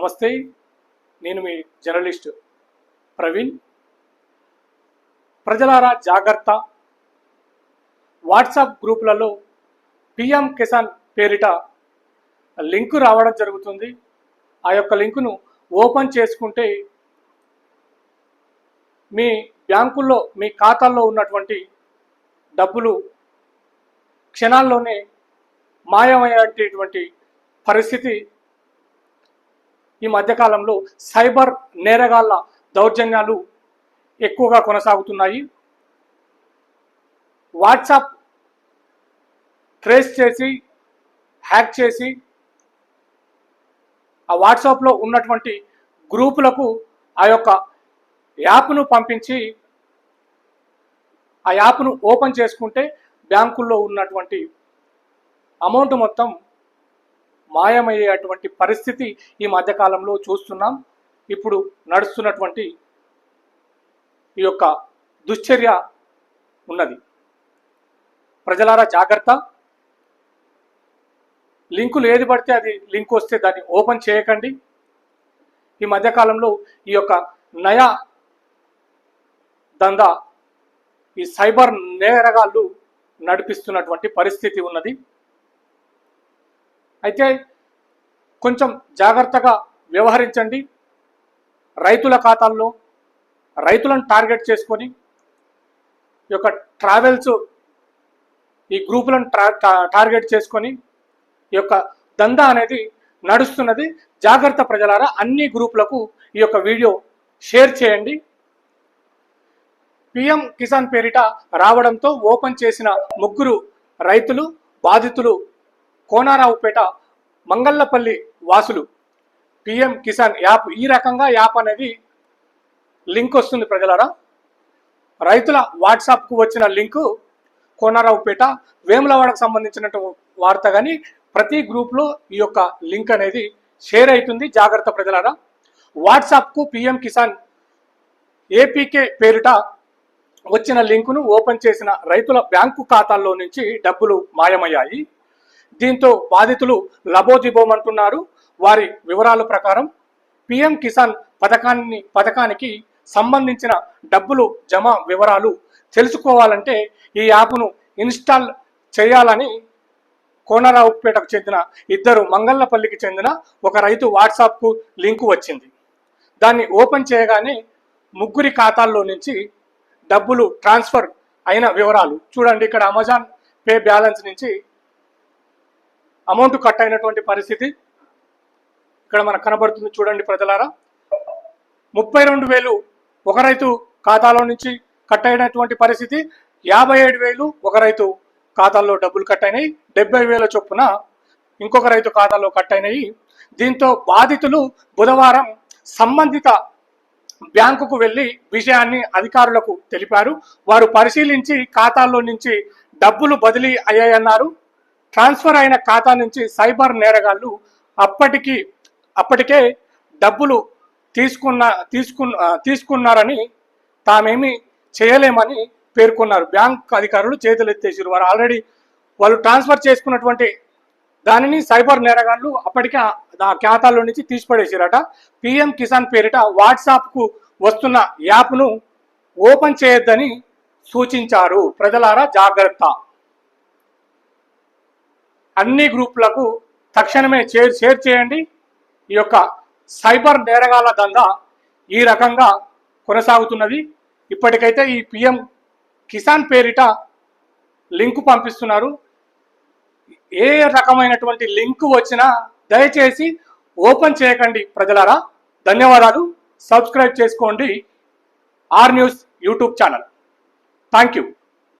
నమస్తే నేను మీ జర్నలిస్ట్ ప్రవీణ్. ప్రజలారా జాగ్రత్త. వాట్సాప్ గ్రూపులలో పిఎం కిసాన్ పేరిట లింకు రావడం జరుగుతుంది. ఆ యొక్క లింకును ఓపెన్ చేసుకుంటే మీ బ్యాంకుల్లో మీ ఖాతాల్లో ఉన్నటువంటి డబ్బులు క్షణాల్లోనే మాయమయ్యేటటువంటి పరిస్థితి ఈ మధ్యకాలంలో సైబర్ నేరగాళ్ళ దౌర్జన్యాలు ఎక్కువగా కొనసాగుతున్నాయి. వాట్సాప్ ట్రేస్ చేసి హ్యాక్ చేసి ఆ వాట్సాప్లో ఉన్నటువంటి గ్రూపులకు ఆ యొక్క యాప్ను పంపించి ఆ యాప్ను ఓపెన్ చేసుకుంటే బ్యాంకుల్లో ఉన్నటువంటి అమౌంట్ మొత్తం మాయమయ్యేటువంటి పరిస్థితి ఈ మధ్యకాలంలో చూస్తున్నాం. ఇప్పుడు నడుస్తున్నటువంటి ఈ యొక్క దుశ్చర్య ఉన్నది. ప్రజలారా జాగ్రత్త. లింకులు ఏది పడితే అది లింక్ వస్తే దాన్ని ఓపెన్ చేయకండి. ఈ మధ్యకాలంలో ఈ యొక్క నయా దందా ఈ సైబర్ నేరగాళ్ళు నడిపిస్తున్నటువంటి పరిస్థితి ఉన్నది. అయితే కొంచెం జాగ్రత్తగా వ్యవహరించండి. రైతుల ఖాతాల్లో రైతులను టార్గెట్ చేసుకొని ఈ యొక్క ట్రావెల్స్ ఈ గ్రూపులను టార్గెట్ చేసుకొని ఈ యొక్క దందా అనేది నడుస్తున్నది. జాగ్రత్త ప్రజలారా అన్ని గ్రూపులకు ఈ యొక్క వీడియో షేర్ చేయండి. పిఎం కిసాన్ పేరిట రావడంతో ఓపెన్ చేసిన ముగ్గురు రైతులు బాధితులు కోనారావుపేట మంగళ్ళపల్లి వాసులు. పిఎం కిసాన్ యాప్ ఈ రకంగా యాప్ అనేది లింక్ వస్తుంది ప్రజలారా. రైతుల వాట్సాప్కు వచ్చిన లింకు కోనారావుపేట వేములవాడకు సంబంధించినటువంటి వార్త కానీ ప్రతి గ్రూప్లో ఈ యొక్క లింక్ అనేది షేర్ అవుతుంది జాగ్రత్త ప్రజలారా. వాట్సాప్కు పిఎం కిసాన్ ఏపీకే పేరిట వచ్చిన లింకును ఓపెన్ చేసిన రైతుల బ్యాంకు ఖాతాల్లో నుంచి డబ్బులు మాయమయ్యాయి. దీంతో బాధితులు లబోదిబోమంటున్నారు. వారి వివరాల ప్రకారం పిఎం కిసాన్ పథకాన్ని పథకానికి సంబంధించిన డబ్బులు జమ వివరాలు తెలుసుకోవాలంటే ఈ యాప్ను ఇన్స్టాల్ చేయాలని కోనరావుపేటకు చెందిన ఇద్దరు మంగళ్ళపల్లికి చెందిన ఒక రైతు వాట్సాప్కు లింకు వచ్చింది. దాన్ని ఓపెన్ చేయగానే ముగ్గురి ఖాతాల్లో నుంచి డబ్బులు ట్రాన్స్ఫర్ అయిన వివరాలు. చూడండి ఇక్కడ అమెజాన్ పే బ్యాలెన్స్ నుంచి అమౌంట్ కట్ అయినటువంటి పరిస్థితి ఇక్కడ మనకు కనబడుతుంది చూడండి ప్రజలారా. ముప్పై రెండు వేలు ఒక రైతు ఖాతాలో నుంచి కట్ అయినటువంటి పరిస్థితి. యాభై ఏడు వేలు ఒక రైతు ఖాతాల్లో డబ్బులు కట్ అయినాయి. డెబ్బై వేల చొప్పున ఇంకొక రైతు ఖాతాలో కట్ అయినాయి. దీంతో బాధితులు బుధవారం సంబంధిత బ్యాంకుకు వెళ్ళి విషయాన్ని అధికారులకు తెలిపారు. వారు పరిశీలించి ఖాతాల్లో నుంచి డబ్బులు బదిలీ అయ్యాయన్నారు. ట్రాన్స్ఫర్ అయిన ఖాతా నుంచి సైబర్ నేరగాళ్ళు అప్పటికి అప్పటికే డబ్బులు తీసుకున్న తీసుకున్న తీసుకున్నారని తామేమి చేయలేమని పేర్కొన్నారు. బ్యాంక్ అధికారులు చేతులు ఎత్తేసారు వారు ఆల్రెడీ వాళ్ళు ట్రాన్స్ఫర్ చేసుకున్నటువంటి దానిని సైబర్ నేరగాళ్ళు అప్పటికే ఆ ఖాతాలో నుంచి తీసిపడేసారట. పిఎం కిసాన్ పేరిట వాట్సాప్కు వస్తున్న యాప్ను ఓపెన్ చేయొద్దని సూచించారు. ప్రజలారా జాగ్రత్త. అన్ని గ్రూపులకు తక్షణమే షేర్ షేర్ చేయండి. ఈ యొక్క సైబర్ నేరగాల దందా ఈ రకంగా కొనసాగుతున్నది. ఇప్పటికైతే ఈ పిఎం కిసాన్ పేరిట లింకు పంపిస్తున్నారు. ఏ రకమైనటువంటి లింక్ వచ్చినా దయచేసి ఓపెన్ చేయకండి ప్రజలారా. ధన్యవాదాలు. సబ్స్క్రైబ్ చేసుకోండి. R news YouTube channel. Thank you